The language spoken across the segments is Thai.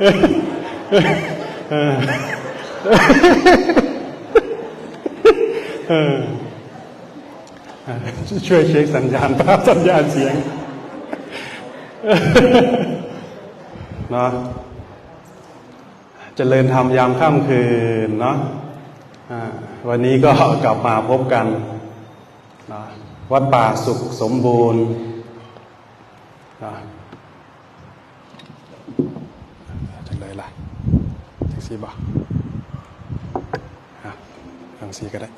ช่วยเช็คสัญญาณภาพสัญญาณเสียงเนาะเจริญธรรมยามค่ำคืนเนาะอ่าวันนี้ก็กลับมาพบกันนะวัดป่าสุขสมบูรณ์เนาะจะเลยล่ะ ดีบอกอะทางซีก็ได้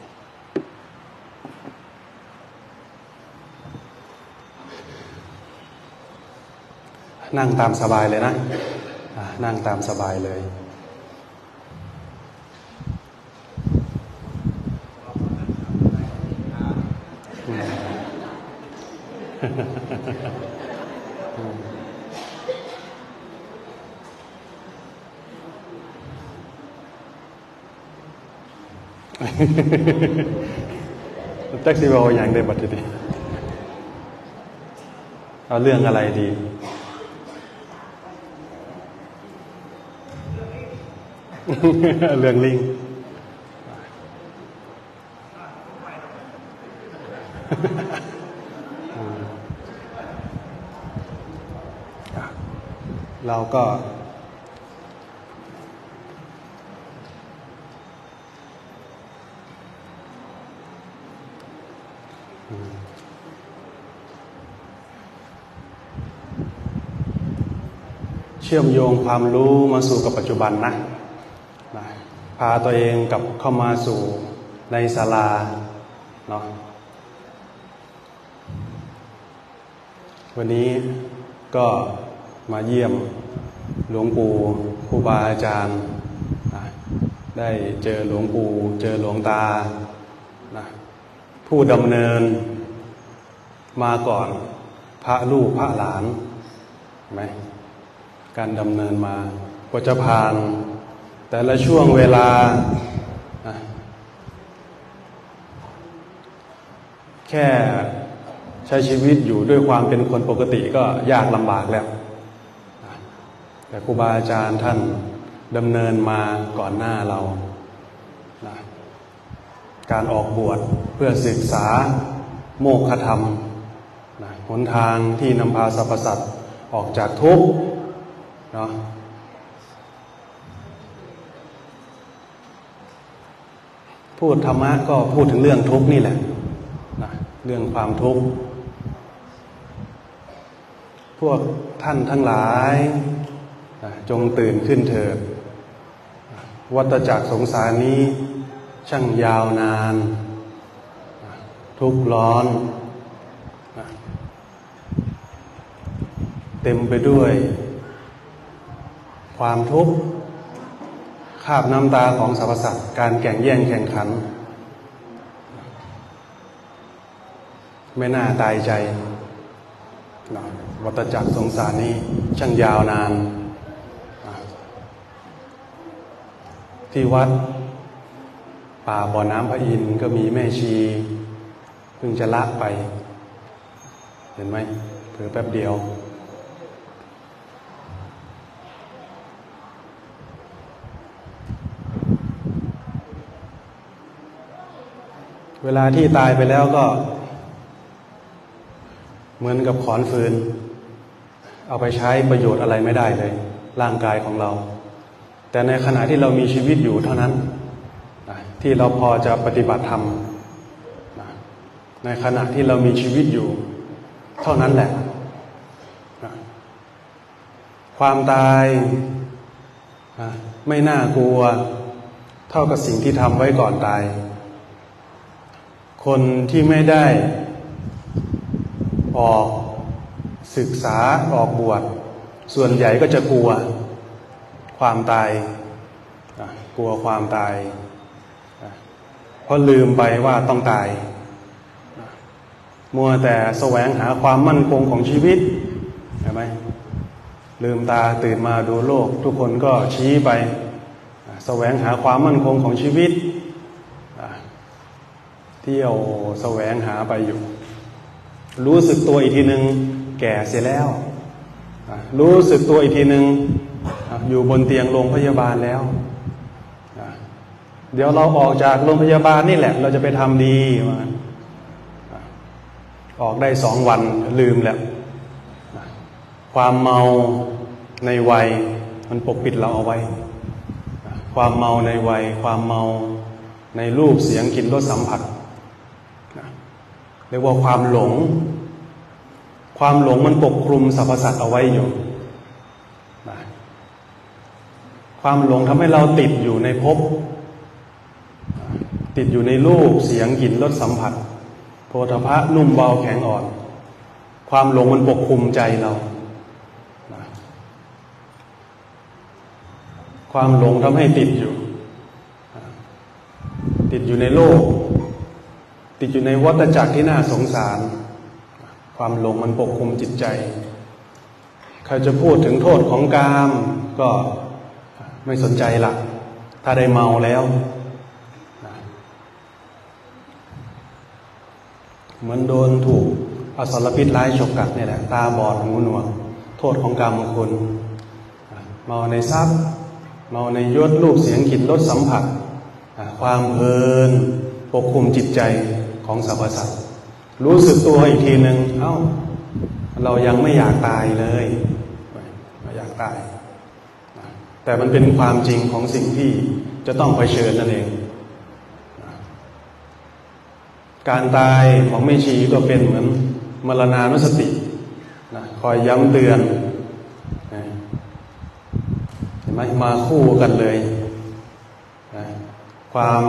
นั่งตามสบายเลยนะอะนั่งตามสบายเลย แจ็คซีวอลอย่างเดียบัดดีเอาเรื่องอะไรดีเรื่องลิงเราก็ ชื่อมโยงความรู้มาสู่กับปัจจุบันนะนะพาตัวเองกับเข้ามาสู่ในศาลาเนาะวันนี้ก็มาเยี่ยมหลวงปู่ครูบาอาจารย์นะได้เจอหลวงปู่เจอหลวงตานะผู้ดำเนินมาก่อนพระลูกพระหลานเห็นไหม การดำเนินมาก็จะผ่าน แต่ละช่วงเวลา แค่ใช้ชีวิตอยู่ด้วยความเป็นคนปกติก็ยากลำบากแล้ว แต่ครูบาอาจารย์ท่านดำเนินมาก่อนหน้าเรา การออกบวชเพื่อศึกษาโมฆะธรรมหนทางที่นำพาสรรพสัตว์ออกจากทุกข์ เนาะพูดธรรมะก็พูดถึงเรื่องทุกข์นี่แหละนะเรื่องความทุกข์พวกท่านทั้งหลายนะจงตื่นขึ้นเถิด วัฏจักรสงสารนี้ช่างยาวนานนะทุกข์ร้อนนะเต็มไปด้วย ความทุกข์คาบน้ำตาของสรรพสัตว์การแข่งแย่งแข่งขัน ไม่น่าตายใจวัฏจักรสงสารนี้ช่างยาวนาน ที่วัดป่าบ่อน้ำพระอินทร์ก็มีแม่ชีเพิ่งจะละไป เห็นไหมเผือแป๊บเดียว เวลาที่ตายไปแล้วก็ เหมือนกับขอนฟืน เอาไปใช้ประโยชน์อะไรไม่ได้เลย ร่างกายของเรา แต่ในขณะที่เรามีชีวิตอยู่เท่านั้น ที่เราพอจะปฏิบัติธรรมในขณะที่เรามีชีวิตอยู่ เท่านั้นแหละ ความตายไม่น่ากลัว เท่ากับสิ่งที่ทำไว้ก่อนตาย คนที่ไม่ได้ออกศึกษาออกบวชส่วนใหญ่ก็จะกลัวความตาย กลัวความตาย เพราะลืมไปว่าต้องตาย มัวแต่แสวงหาความมั่นคงของชีวิตเห็นไหมลืมตาตื่นมาดูโลก ทุกคนก็ชี้ไป แสวงหาความมั่นคงของชีวิต เที่ยวแสวงหาไปอยู่ รู้สึกตัวอีกทีหนึ่งแก่เสียแล้ว รู้สึกตัวอีกทีหนึ่งอะอยู่บนเตียงโรงพยาบาลแล้ว เดี๋ยวเราออกจากโรงพยาบาลนี่แหละ เราจะไปทำดีว่าออกได้สองวันลืมแล้ว ความเมาในวัย มันปกปิดเราเอาไว้ ความเมาในวัย ความเมาในรูปเสียงกลิ่นรสสัมผัส เรียกว่าความหลง ความหลงมันปกคลุมสรรพสัตว์เอาไว้อยู่นะความหลงทำให้เราติดอยู่ในภพติดอยู่ในรูปเสียงกลิ่นรสสัมผัสโพธพะนุ่มเบาแข็งอ่อน ความหลงมันปกคลุมใจเรานะความหลงทำให้ติดอยู่ ติดอยู่ในโลก ติดอยู่ในวัฏจักรที่น่าสงสาร ความหลงมันปกคลุมจิตใจ ใครจะพูดถึงโทษของกามก็ไม่สนใจละถ้าได้เมาแล้ว เหมือนโดนถูกอสรพิษร้ายฉกกัดเนี่ยแหละ ตาบอดหูหนวก โทษของกรรมของคุณ เมาในทรัพย์ เมาในยศรูปเสียงกลิ่นรสสัมผัส ความเพลินปกคลุมจิตใจ ของสรรพสัตว์รู้สึกตัวอีกทีหนึ่งเอ้า เรายังไม่อยากตายเลยไม่อยากตาย แต่มันเป็นความจริงของสิ่งที่จะต้องเผชิญนั่นเอง การตายของแม่ชีก็เป็นเหมือนมรณานุสตินะคอยย้ำเตือนเห็นไหมมาคู่กันเลยนะความ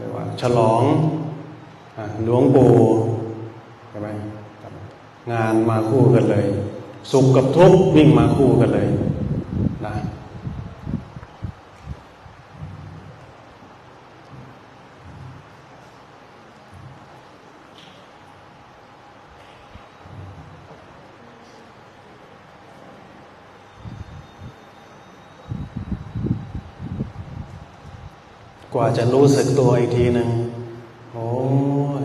เรียกว่า ฉลองหลวงปู่ใช่ไหมงานมาคู่กันเลย สุขกับทุกข์วิ่งมาคู่กันเลย กว่าจะรู้สึกตัวอีกทีหนึ่งโอ้ย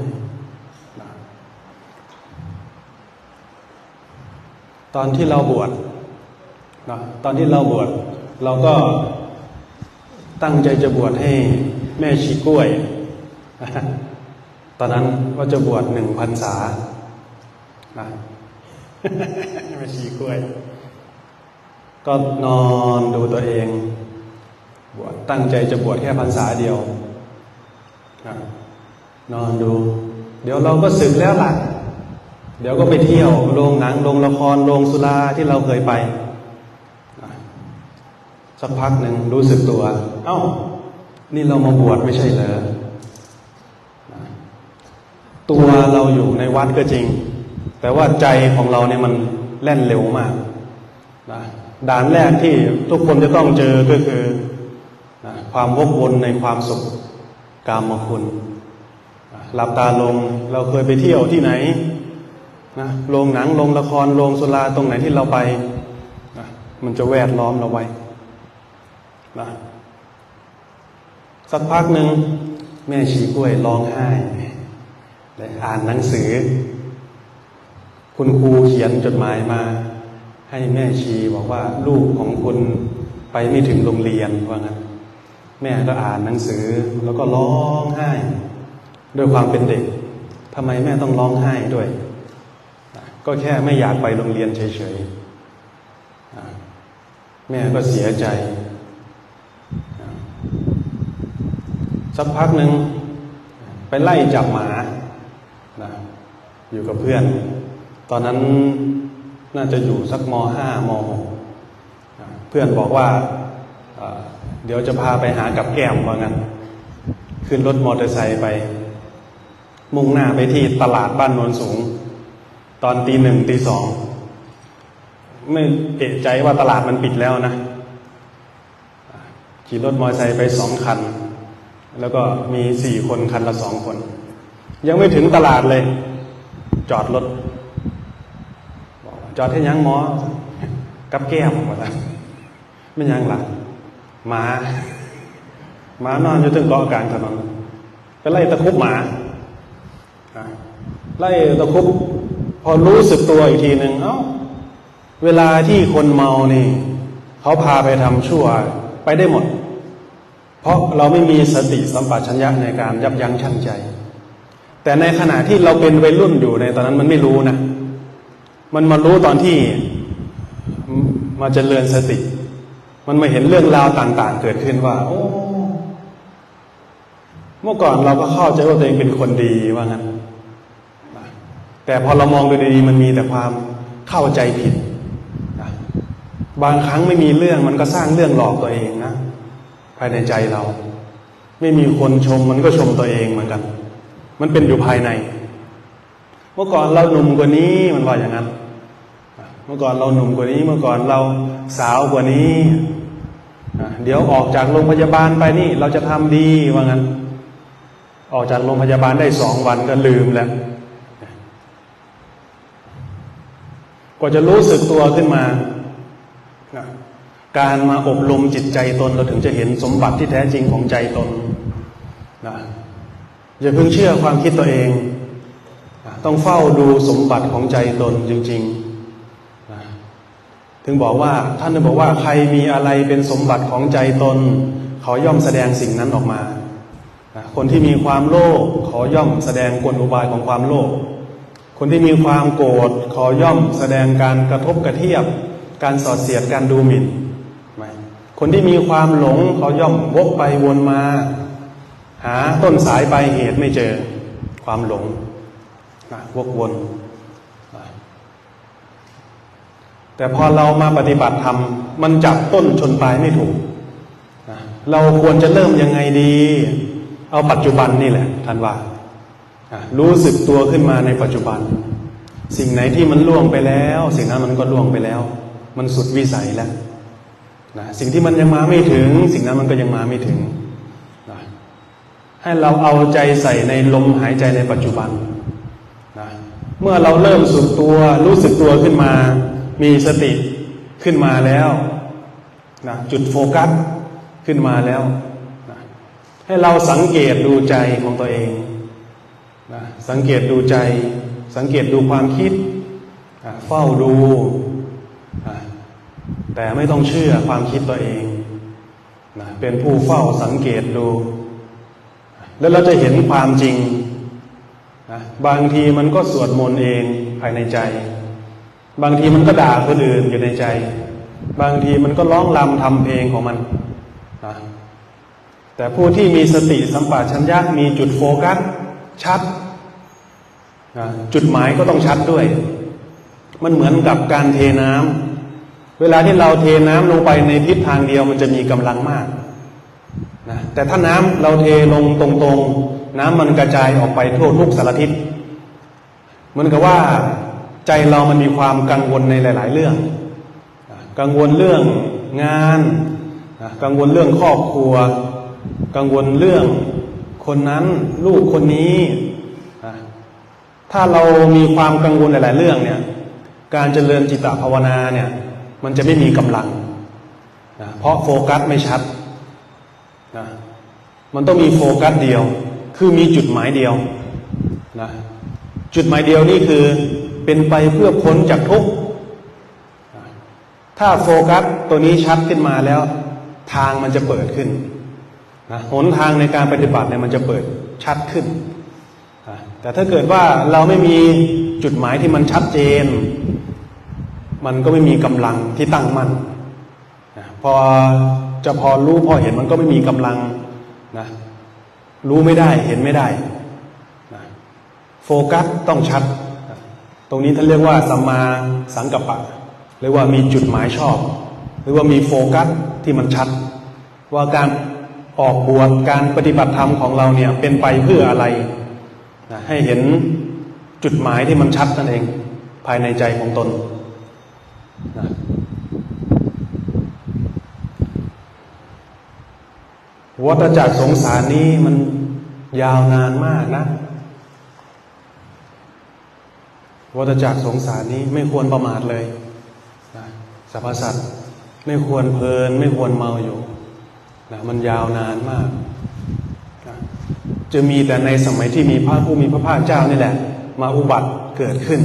ตอนที่เราบวชนะตอนที่เราบวชเราก็ตั้งใจจะบวชให้แม่ชีกล้วย ตอนนั้นว่าจะบวชหนึ่งพันษานะแม่ชีกล้วย ก็นอนดูตัวเอง บวชตั้งใจจะบวชแค่พรรษาเดียวนอนดู เดี๋ยวเราก็สึกแล้วล่ะ เดี๋ยวก็ไปเที่ยวโรงหนังโรงละครโรงสุราที่เราเคยไป สักพักหนึ่งรู้สึกตัว เอ้า นี่เรามาบวชไม่ใช่เหรอตัวเราอยู่ในวัดก็จริง แต่ว่าใจของเราเนี่ยมันแล่นเร็วมากนะด่านแรกที่ทุกคนจะต้องเจอก็คือ ความวกวนในความสุขกามคุณหลับตาลงเราเคยไปเที่ยวที่ไหนนะโรงหนังโรงละครโรงสุราตรงไหนที่เราไปนะมันจะแวดล้อมเราไว้นะสักพักหนึ่งแม่ชีกล้วยร้องไห้และอ่านหนังสือ คุณครูเขียนจดหมายมา ให้แม่ชีบอกว่าลูกของคุณไปไม่ถึงโรงเรียนว่างั้น แม่ก็อ่านหนังสือแล้วก็ร้องไห้ด้วยความเป็นเด็กทำไมแม่ต้องร้องไห้ด้วย ก็แค่ไม่อยากไปโรงเรียนเฉยๆแม่ก็เสียใจ สักพักหนึ่งไปไล่จับหมาอยู่กับเพื่อน ตอนนั้นน่าจะอยู่สักมห้ามหกเพื่อนบอกว่า เดี๋ยวจะพาไปหากับแก้มว่างั้น ขึ้นรถมอเตอร์ไซค์ไป มุ่งหน้าไปที่ตลาดบ้านโนนสูง ตอนตีหนึ่งตีสองไม่เอะใจว่าตลาดมันปิดแล้วนะ ขี่รถมอเตอร์ไซค์ไปสองคัน แล้วก็มีสี่คนคันละสองคน ยังไม่ถึงตลาดเลย จอดรถจอดที่ยังหมอกับแก้มว่าไม่ยังหลัก หมาหมานอนอยู่ตึงเกาะกลางถนนไปไล่ตะคุบหมาไล่ตะคุบพอรู้สึกตัวอีกทีหนึ่งเอ้าเวลาที่คนเมานี่เขาพาไปทำชั่วไปได้หมด เพราะเราไม่มีสติสัมปชัญญะในการยับยั้งชั่งใจ แต่ในขณะที่เราเป็นวัยรุ่นอยู่ในตอนนั้นมันไม่รู้นะ มันมารู้ตอนที่มาเจริญสติ มันมาเห็นเรื่องราวต่าง ๆ เกิดขึ้นว่า โอ้เมื่อก่อนเราก็เข้าใจว่าตัวเองเป็นคนดีว่างั้นแต่พอเรามองดูดีๆมันมีแต่ความเข้าใจผิดบางครั้งไม่มีเรื่องมันก็สร้างเรื่องหลอกตัวเองนะภายในใจเรา ไม่มีคนชมมันก็ชมตัวเองเหมือนกัน มันเป็นอยู่ภายใน เมื่อก่อนเราหนุ่มกว่านี้มันว่าอย่างนั้น เมื่อก่อนเราหนุ่มกว่านี้ เมื่อก่อนเราสาวกว่านี้ เดี๋ยวออกจากโรงพยาบาลไปนี่ เราจะทำดีว่างั้น ออกจากโรงพยาบาลได้สองวันก็ลืมแล้วกว่าจะรู้สึกตัวขึ้นมา การมาอบรมจิตใจตนเราถึงจะเห็นสมบัติที่แท้จริงของใจตนนะอย่าเพิ่งเชื่อความคิดตัวเอง ต้องเฝ้าดูสมบัติของใจตนจริง ๆ ถึงบอกว่าท่านบอกว่าใครมีอะไรเป็นสมบัติของใจตน เขาย่อมแสดงสิ่งนั้นออกมา คนที่มีความโลภเขอย่อมแสดงกลอุบายของความโลภคนที่มีความโกรธเขอย่อมแสดงการกระทบกระเทียบ การสอดเสียดการดูหมิ่นไม่คนที่มีความหลงเขาย่อมวกไปวนมา หาต้นสายปลายเหตุไม่เจอ ความหลงวกวน แต่พอเรามาปฏิบัติธรรมมันจับต้นชนปลายไม่ถูกเราควรจะเริ่มยังไงดี เอาปัจจุบันนี่แหละท่านว่ารู้สึกตัวขึ้นมาในปัจจุบัน สิ่งไหนที่มันล่วงไปแล้ว สิ่งนั้นมันก็ล่วงไปแล้ว มันสุดวิสัยแล้วนะสิ่งที่มันยังมาไม่ถึง สิ่งนั้นมันก็ยังมาไม่ถึงนะให้เราเอาใจใส่ในลมหายใจในปัจจุบันนะเมื่อเราเริ่มสุดตัวรู้สึกตัวขึ้นมา มีสติขึ้นมาแล้วนะจุดโฟกัสขึ้นมาแล้วนะให้เราสังเกตดูใจของตัวเองนะสังเกตดูใจ สังเกตดูความคิดเฝ้าดูแต่ไม่ต้องเชื่อความคิดตัวเองนะเป็นผู้เฝ้าสังเกตดู แล้วเราจะเห็นความจริงนะบางทีมันก็สวดมนต์เองภายในใจ บางทีมันก็ด่าคนอื่นอยู่ในใจ บางทีมันก็ร้องรำทำเพลงของมันนะแต่ผู้ที่มีสติสัมปชัญญะมีจุดโฟกัสชัดนะจุดหมายก็ต้องชัดด้วย มันเหมือนกับการเทน้ำเวลาที่เราเทน้ำลงไปในทิศทางเดียวมันจะมีกำลังมากนะแต่ถ้าน้ำเราเทลงตรงๆ น้ำมันกระจายออกไปทั่วทุกสารทิศ เหมือนกับว่า ใจเรามันมีความกังวลในหลาย ๆ เรื่อง กังวลเรื่องงาน กังวลเรื่องครอบครัว กังวลเรื่องคนนั้นลูกคนนี้ ถ้าเรามีความกังวลหลาย ๆ เรื่องเนี่ย การเจริญจิตตภาวนาเนี่ย มันจะไม่มีกำลังนะเพราะโฟกัสไม่ชัดนะมันต้องมีโฟกัสเดียว คือมีจุดหมายเดียวนะจุดหมายเดียวนี่คือ เป็นไปเพื่อพ้นจากทุกข์ถ้าโฟกัสตัวนี้ชัดขึ้นมาแล้ว ทางมันจะเปิดขึ้นนะหนทางในการปฏิบัติเนี่ยมันจะเปิดชัดขึ้น แต่ถ้าเกิดว่าเราไม่มีจุดหมายที่มันชัดเจน มันก็ไม่มีกำลังที่ตั้งมั่นนะพอจะพอรู้พอเห็นมันก็ไม่มีกำลังนะรู้ไม่ได้เห็นไม่ได้นะโฟกัสต้องชัด รงนี้ท่านเรียกว่าสัมมาสังกัปปะเรียกว่ามีจุดหมายชอบ หรือว่ามีโฟกัสที่มันชัด ว่าการออกบวชการปฏิบัติธรรมของเราเนี่ยเป็นไปเพื่ออะไรนะให้เห็นจุดหมายที่มันชัดนั่นเองภายในใจของตนนะวัฏจักรสงสารนี้มันยาวนานมากนะ วัฏจักรสงสารนี้ไม่ควรประมาทเลยนะสรรพสัตว์ไม่ควรเพลิน ไม่ควรเมาอยู่นะมันยาวนานมากนะจะมีแต่ในสมัยที่มีพระผู้มีพระภาคเจ้านี่แหละ มาอุบัติเกิดขึ้น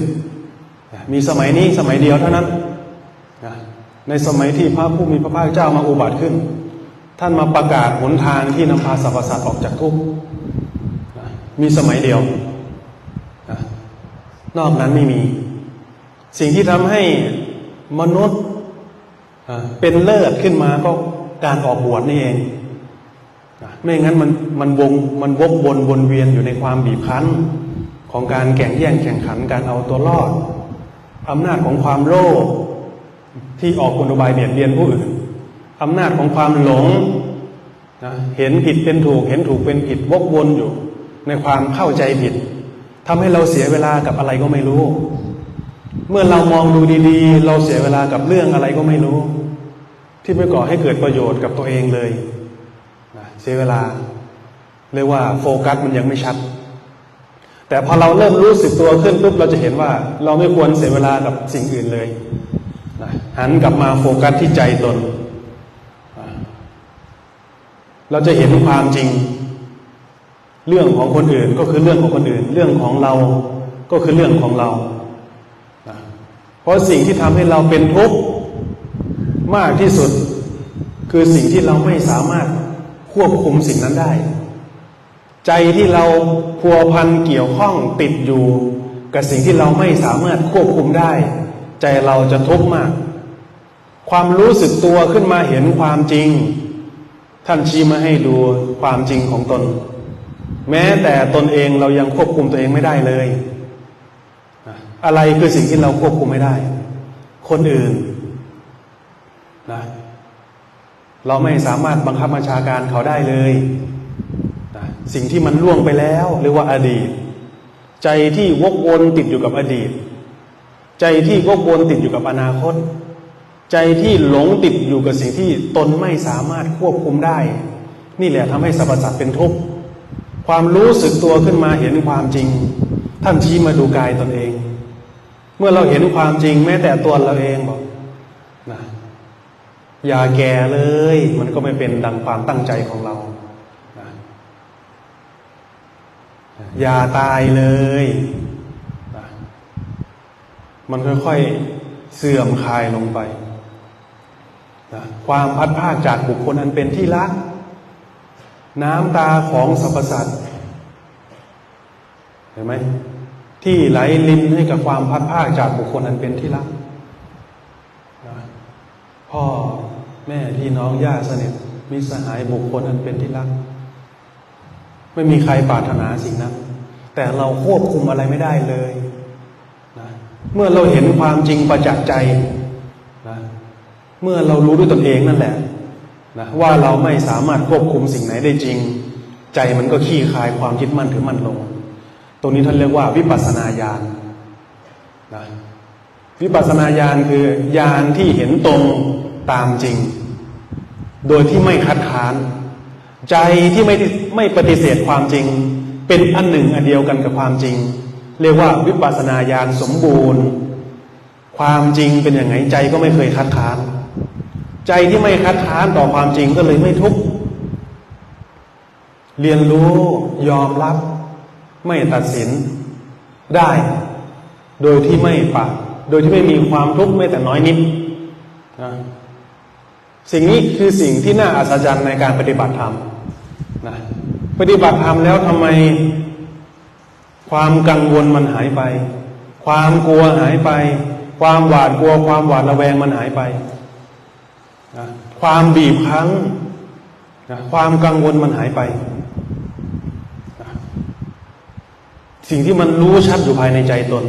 นะมีสมัยนี้สมัยเดียวเท่านั้นนะในสมัยที่พระผู้มีพระภาคเจ้ามาอุบัติขึ้น ท่านมาประกาศหนทางที่นำพาสรรพสัตว์ออกจากทุกข์นะมีสมัยเดียว นอกนั้นไม่มี สิ่งที่ทำให้มนุษย์เป็นเลิศขึ้นมาก็การออกบวชนี่เอง ไม่งั้นมันมันวงมันวกวนวนเวียนอยู่ในความบีบคั้น ของการแข่งแย่งแข่งขันการเอาตัวรอดอำนาจของความโลภที่ออกกลอุบายเบียดเบียนผู้อื่นอำนาจของความหลงนะเห็นผิดเป็นถูก เห็นถูกเป็นผิดวกวนอยู่ ในความเข้าใจผิด ทำให้เราเสียเวลากับอะไรก็ไม่รู้ เมื่อเรามองดูดี ๆ เราเสียเวลากับเรื่องอะไรก็ไม่รู้ ที่ไม่ก่อให้เกิดประโยชน์กับตัวเองเลยนะเสียเวลา เรียกว่าโฟกัสมันยังไม่ชัด แต่พอเราเริ่มรู้สึกตัวขึ้นปุ๊บเราจะเห็นว่า เราไม่ควรเสียเวลากับสิ่งอื่นเลยนะหันกลับมาโฟกัสที่ใจตน เราจะเห็นความจริง เรื่องของคนอื่นก็คือเรื่องของคนอื่น เรื่องของเราก็คือเรื่องของเรานะเพราะสิ่งที่ทำให้เราเป็นทุกข์มากที่สุด คือสิ่งที่เราไม่สามารถควบคุมสิ่งนั้นได้ ใจที่เราพัวพันเกี่ยวข้องติดอยู่ กับสิ่งที่เราไม่สามารถควบคุมได้ ใจเราจะทุกข์มาก ความรู้สึกตัวขึ้นมาเห็นความจริง ท่านชี้มาให้ดูความจริงของตน แม้แต่ตนเองเรายังควบคุมตัวเองไม่ได้เลย อะไรคือสิ่งที่เราควบคุมไม่ได้ คนอื่นนะเราไม่สามารถบังคับบัญชาการเขาได้เลยนะสิ่งที่มันล่วงไปแล้วเรียกว่าอดีต ใจที่วกวนติดอยู่กับอดีต ใจที่วกวนติดอยู่กับอนาคต ใจที่หลงติดอยู่กับสิ่งที่ตนไม่สามารถควบคุมได้ นี่แหละทำให้สรรพสัตว์เป็นทุกข์ ความรู้สึกตัวขึ้นมาเห็นความจริง ท่านชี้มาดูกายตนเอง เมื่อเราเห็นความจริงแม้แต่ตัวเราเองบอกนะอย่าแก่เลย มันก็ไม่เป็นดังความตั้งใจของเรานะอย่าตายเลยนะมันค่อยๆเสื่อมคลายลงไปนะความพัดภาคจากบุคคลอันเป็นที่รัก น้ำตาของสรรพสัตว์เห็นไหมที่ไหลลินให้กับความพัดภาจากบุคคลอันเป็นที่รักพ่อแม่พี่น้องญาติสนิทมิสหายบุคคลอันเป็นที่รัก ไม่มีใครปรารถนาสิ่งนั้น แต่เราควบคุมอะไรไม่ได้เลยนะเมื่อเราเห็นความจริงประจักษ์ใจนะเมื่อเรารู้ด้วยตนเองนั่นแหละ นะว่าเราไม่สามารถควบคุมสิ่งไหนได้จริง ใจมันก็ขี้คายความยึดมั่นถือมั่นลง ตรงนี้ท่านเรียกว่าวิปัสสนาญาณนะวิปัสสนาญาณคือญาณที่เห็นตรงตามจริง โดยที่ไม่คัดค้าน ใจที่ไม่ไม่ปฏิเสธความจริง เป็นอันหนึ่งอันเดียวกันกับความจริง เรียกว่าวิปัสสนาญาณสมบูรณ์ ความจริงเป็นอย่างไงใจก็ไม่เคยคัดค้าน ใจที่ไม่คัดค้านต่อความจริงก็เลยไม่ทุกข์เรียนรู้ยอมรับ ไม่ตัดสินได้ โดยที่ไม่ปะโดยที่ไม่มีความทุกข์ไม่แต่น้อยนิดนะสิ่งนี้คือสิ่งที่น่าอัศจรรย์ในการปฏิบัติธรรมนะปฏิบัติธรรมแล้วทำไม ความกังวลมันหายไป ความกลัวหายไป ความหวาดกลัวความหวาดระแวงมันหายไป นะความบีบคั้นนะความกังวลมันหายไปนะสิ่งที่มันรู้ชัดอยู่ภายในใจตน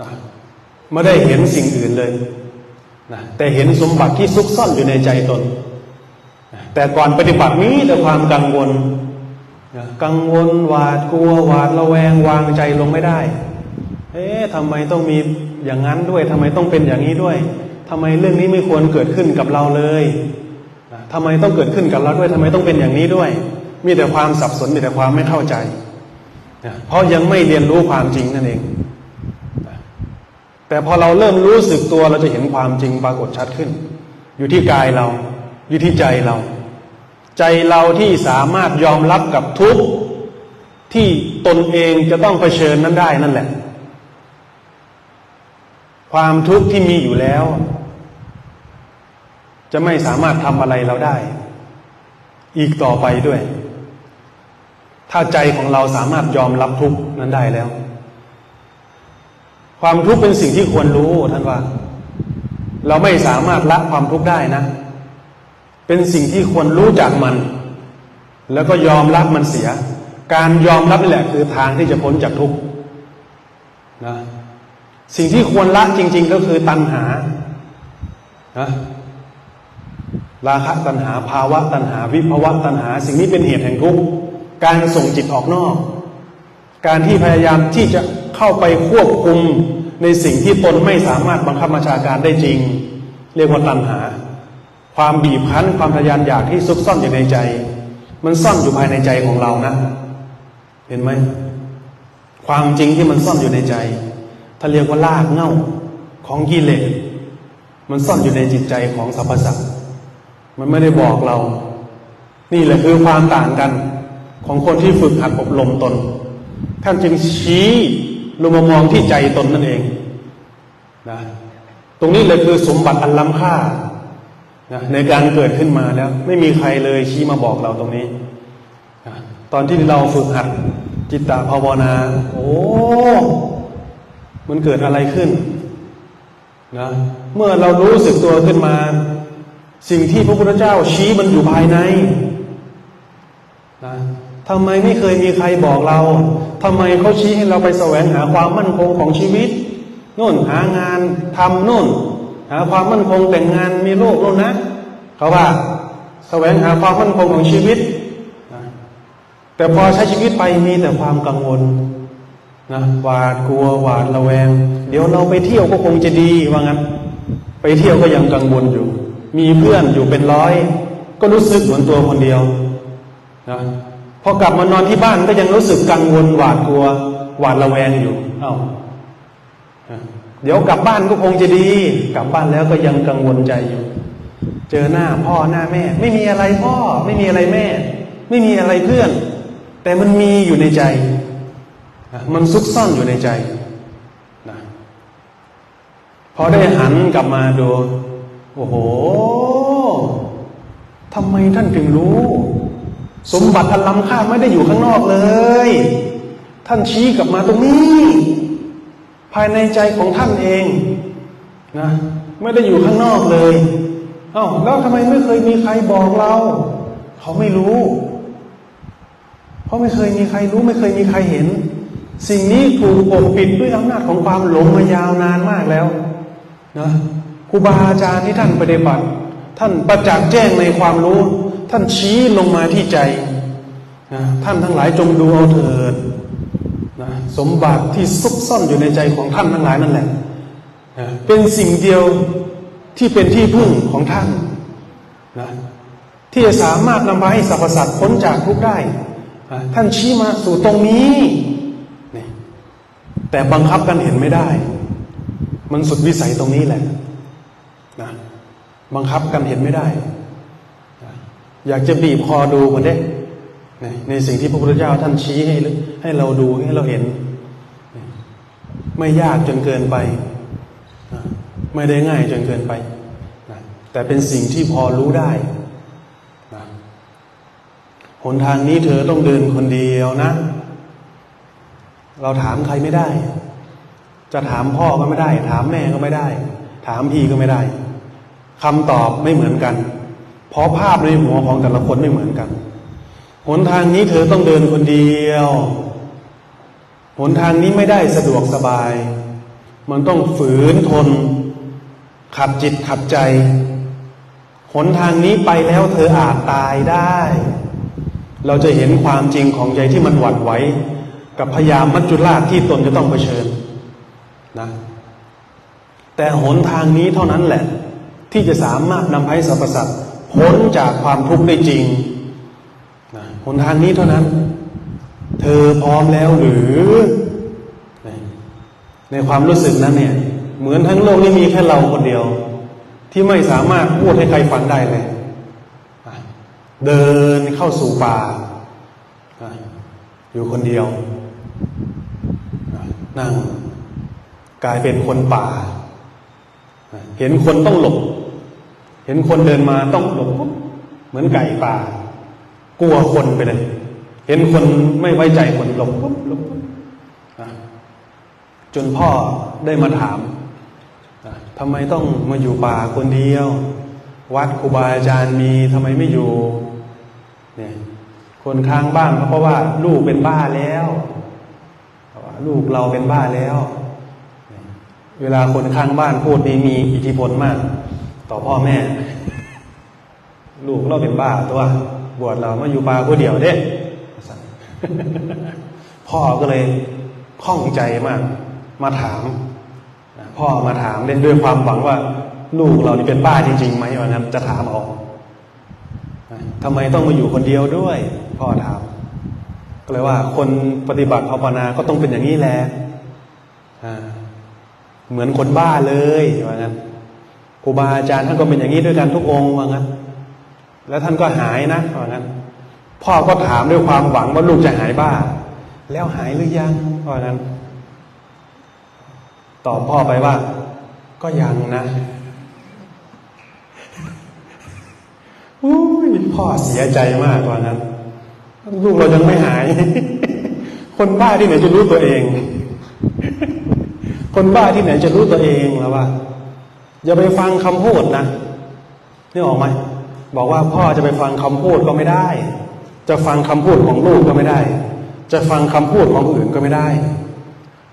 นะไม่ได้เห็นสิ่งอื่นเลยนะแต่เห็นสมบัติที่ซุกซ่อนอยู่ในใจตนนะแต่ก่อนปฏิบัตินี้แต่ความกังวลนะกังวลหวาดกลัวหวาดระแวงวางใจลงไม่ได้ เอ๊ะทำไมต้องมีอย่างนั้นด้วยทำไมต้องเป็นอย่างนี้ด้วย ทำไมเรื่องนี้ไม่ควรเกิดขึ้นกับเราเลยทำไมต้องเกิดขึ้นกับเราด้วยทำไมต้องเป็นอย่างนี้ด้วย มีแต่ความสับสนมีแต่ความไม่เข้าใจเพราะยังไม่เรียนรู้ความจริงนั่นเองแต่พอเราเริ่มรู้สึกตัวเราจะเห็นความจริงปรากฏชัดขึ้น อยู่ที่กายเรา อยู่ที่ใจเรา ใจเราที่สามารถยอมรับกับทุกข์ที่ตนเองจะต้องเผชิญนั้นได้นั่นแหละ ความทุกข์ที่มีอยู่แล้ว จะไม่สามารถทำอะไรเราได้ อีกต่อไปด้วย ถ้าใจของเราสามารถยอมรับทุกข์นั้นได้แล้ว ความทุกข์เป็นสิ่งที่ควรรู้ท่านว่า เราไม่สามารถละความทุกข์ได้นะ เป็นสิ่งที่ควรรู้จักมัน แล้วก็ยอมรับมันเสีย การยอมรับนี่แหละคือทางที่จะพ้นจากทุกข์นะ สิ่งที่ควรละจริง ๆ ก็คือตัณหานะราคะตัณหาภาวะตัณหา วิภาวะตัณหา สิ่งนี้เป็นเหตุแห่งทุกข์การส่งจิตออกนอก การที่พยายามที่จะเข้าไปควบคุมในสิ่งที่ตนไม่สามารถบังคับบัญชาการได้จริง เรียกว่าตัณหา ความบีบคั้นความทยานอยากที่ซุกซ่อนอยู่ในใจ มันซ่อนอยู่ภายในใจของเรานะ เห็นไหมความจริงที่มันซ่อนอยู่ในใจ ถ้าเรียกว่าลากเง่าของกิเลสมันซ่อนอยู่ในจิตใจของสรรพสัตว์มันไม่ได้บอกเรา นี่แหละคือความต่างกันของคนที่ฝึกหัดอบรมตน ท่านจึงชี้ลงมามองที่ใจตนนั่นเองนะตรงนี้เลยคือสมบัติอันล้ำค่านะในการเกิดขึ้นมาแล้ว ไม่มีใครเลยชี้มาบอกเราตรงนี้นะตอนที่เราฝึกหัดจิตตภาวนา โอ้ มันเกิดอะไรขึ้นนะเมื่อเรารู้สึกตัวขึ้นมา สิ่งที่พระพุทธเจ้าชี้มันอยู่ภายในนะทำไมไม่เคยมีใครบอกเราทำไมเขาชี้ให้เราไปแสวงหาความมั่นคงของชีวิตนู่นหางานทำนู่น หาความมั่นคงแต่งงานมีลูกนู่นนะเขาว่าแสวงหาความมั่นคงของชีวิตนะแต่พอใช้ชีวิตไปมีแต่ความกังวล นะหวาดกลัวหวาดระแวง เดี๋ยวเราไปเที่ยวก็คงจะดีว่างั้น ไปเที่ยวก็ยังกังวลอยู่ มีเพื่อนอยู่เป็นร้อย ก็รู้สึกเหมือนตัวคนเดียวนะพอกลับมานอนที่บ้านก็ยังรู้สึกกังวลหวาดกลัว หวาดระแวงอยู่เอา้าเดี๋ยวกลับบ้านก็คงจะดี กลับบ้านแล้วก็ยังกังวลใจอยู่ เจอหน้าพ่อหน้าแม่ ไม่มีอะไรพ่อ ไม่มีอะไรแม่ ไม่มีอะไรเพื่อน แต่มันมีอยู่ในใจ มันซุกซ่อนอยู่ในใจนะพอได้หันกลับมาดู โอ้โหทำไมท่านถึงรู้ สมบัติอันล้ำค่าไม่ได้อยู่ข้างนอกเลย ท่านชี้กลับมาตรงนี้ ภายในใจของท่านเองนะไม่ได้อยู่ข้างนอกเลยเอ้าแล้วทำไมไม่เคยมีใครบอกเรา เขาไม่รู้ เพราะไม่เคยมีใครรู้ ไม่เคยมีใครเห็น สิ่งนี้ถูกปกปิดด้วยอำนาจของความหลงมายาวนานมากแล้วนะครูบาอาจารย์ที่ท่านปฏิบัติ ท่านประจักษ์แจ้งในความรู้ ท่านชี้ลงมาที่ใจนะท่านทั้งหลายจงดูเอาเถิดนะสมบัติที่ซุกซ่อนอยู่ในใจของท่านทั้งหลายนั่นแหละนะเป็นสิ่งเดียวที่เป็นที่พึ่งของท่านนะที่จะสามารถนำพาให้สรรพสัตว์พ้นจากทุกข์ได้ ท่านชี้มาสู่ตรงนี้ แต่บังคับกันเห็นไม่ได้ มันสุดวิสัยตรงนี้แหละนะบังคับกันเห็นไม่ได้ อยากจะบีบคอดูมันได้ในสิ่งที่พระพุทธเจ้าท่านชี้ให้ให้เราดูให้เราเห็น ไม่ยากจนเกินไป ไม่ได้ง่ายจนเกินไป แต่เป็นสิ่งที่พอรู้ได้หนทางนี้เธอต้องเดินคนเดียวนะ เราถามใครไม่ได้ จะถามพ่อก็ไม่ได้ ถามแม่ก็ไม่ได้ ถามพี่ก็ไม่ได้คำตอบไม่เหมือนกัน เพราะภาพในหัวของแต่ละคนไม่เหมือนกัน หนทางนี้เธอต้องเดินคนเดียว หนทางนี้ไม่ได้สะดวกสบาย มันต้องฝืนทน ขัดจิตขัดใจ หนทางนี้ไปแล้วเธออาจตายได้ เราจะเห็นความจริงของใจที่มันหวั่นไหว กับพยามมัจจุราชที่ตนจะต้องเผชิญนะแต่หนทางนี้เท่านั้นแหละ ที่จะสามารถนำให้สรรพสัตว์พ้นจากความทุกข์ได้จริงนะหนทางนี้เท่านั้น เธอพร้อมแล้วหรือ ในความรู้สึกนั้นเนี่ย เหมือนทั้งโลกนี้มีแค่เราคนเดียว ที่ไม่สามารถพูดให้ใครฟังได้เลยเดินเข้าสู่ป่าอยู่คนเดียว นั่งกลายเป็นคนป่า เห็นคนต้องหลบ เห็นคนเดินมาต้องหลบปุ๊บเหมือนไก่ป่า กลัวคนไปเลย เห็นคนไม่ไว้ใจคนหลบปุ๊บหลบปุ๊บนะจนพ่อได้มาถามนะทำไมต้องมาอยู่ป่าคนเดียว วัดครูบาอาจารย์มีทำไมไม่อยู่เนี่ยคนข้างบ้านเขาเพราะว่าลูกเป็นบ้าแล้วเพราะว่า ลูกเราเป็นบ้าแล้ว เวลาคนข้างบ้านพูดนี้มีอิทธิพลมาก ต่อพ่อแม่ ลูกเราเป็นบ้าตัว บวชเรามาอยู่ป่าคนเดียวเด้พ่อก็เลยข้องใจมาก มาถามพ่อมาถามเล่นด้วยความหวังว่า ลูกเรานี่เป็นบ้าจริงๆไหมว่างั้นจะถามออกทำไมต้องมาอยู่คนเดียวด้วย พ่อถาม ก็เลยว่าคนปฏิบัติภาวนาก็ต้องเป็นอย่างนี้แหละเหมือนคนบ้าเลยว่างั้นครูบาอาจารย์ท่านก็เป็นอย่างนี้ด้วยกันทุกองค์ว่างั้น แล้วท่านก็หายนะว่างั้น พ่อก็ถามด้วยความหวังว่าลูกจะหายบ้า แล้วหายหรือยังว่างั้นตอบพ่อไปว่า ก็ยังนะอุ้ยพ่อเสียใจมากว่างั้น ลูกเรายังไม่หาย คนบ้าที่ไหนจะรู้ตัวเอง คนบ้าที่ไหนจะรู้ตัวเองแล้วว่าอย่าไปฟังคำพูดนะนี่ออกไหมบอกว่าพ่อจะไปฟังคำพูดก็ไม่ได้ จะฟังคำพูดของลูกก็ไม่ได้ จะฟังคำพูดของอื่นก็ไม่ได้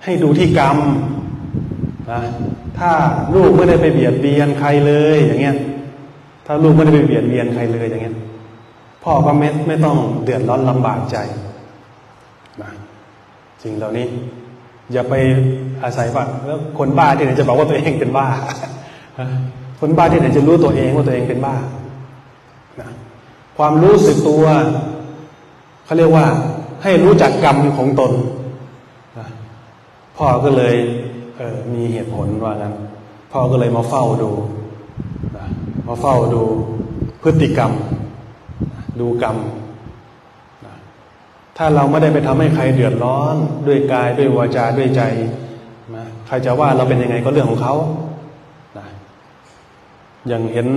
ให้ดูที่กรรมนะถ้าลูกไม่ได้ไปเบียดเบียนใครเลยอย่างเงี้ย ถ้าลูกไม่ได้ไปเบียดเบียนใครเลยอย่างเงี้ย พ่อก็ไม่ไม่ต้องเดือดร้อนลำบากใจนะสิ่งเหล่านี้ อย่าไปอาศัยว่าแล้วคนบ้าที่ไหนจะบอกว่าตัวเองเป็นบ้า คนบ้าที่ไหนจะรู้ตัวเองว่าตัวเองเป็นบ้านะความรู้สึกตัวเขาเรียกว่า ให้รู้จักกรรมของตนนะพ่อก็เลยเมีเหตุผลว่างั้นพ่อก็เลยมาเฝ้าดูนะมาเฝ้าดูพฤติกรรม ดูกรรม ถ้าเราไม่ได้ไปทำให้ใครเดือดร้อน ด้วยกายด้วยวาจาด้วยใจนะใครจะว่าเราเป็นยังไงก็เรื่องของเขานะอย่างเห็น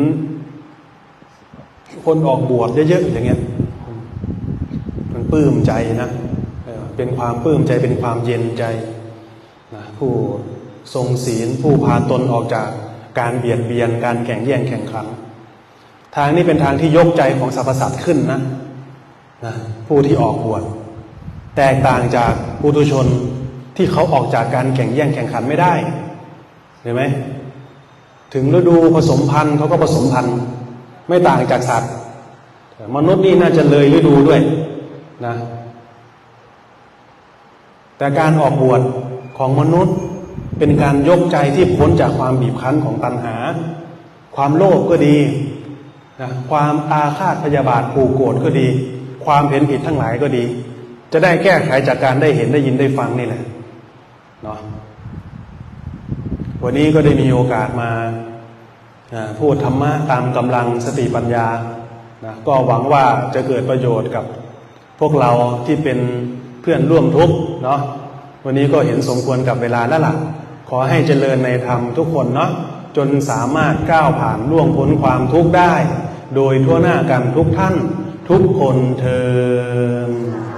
คนออกบวชเยอะๆอย่างเงี้ย มันปลื้มใจนะเออเป็นความปลื้มใจเป็นความเย็นใจนะผู้ทรงศีลผู้พาตนออกจากการเบียดเบียน การแข่งแย่งแข่งขัน ทางนี้เป็นทางที่ยกใจของสรรพสัตว์ขึ้นนะนะผู้ที่ออกบวชแตกต่างจากปุถุชนที่เขาออกจากการแข่งแย่งแข่งขันไม่ได้เห็นไหมถึงฤดูผสมพันธุ์เขาก็ผสมพันธุ์ไม่ต่างจากสัตว์มนุษย์นี่น่าจะเลยฤดูด้วยนะแต่การออกบวชของมนุษย์เป็นการยกใจที่พ้นจากความบีบคั้นของตัณหา ความโลภก็ดี นะความอาฆาตพยาบาทผูกโกรธก็ดี ความเห็นผิดทั้งหลายก็ดี จะได้แก้ไขจากการได้เห็นได้ยินได้ฟังนี่แหละเนาะวันนี้ก็ได้มีโอกาสมาพูดธรรมะตามกำลังสติปัญญานะก็หวังว่าจะเกิดประโยชน์กับพวกเราที่เป็นเพื่อนร่วมทุกข์เนาะวันนี้ก็เห็นสมควรกับเวลาแล้วล่ะ ขอให้เจริญในธรรมทุกคนเนาะจนสามารถก้าวผ่านล่วงพ้นความทุกข์ได้ โดยทั่วหน้ากันทุกท่านทุกคนเทอ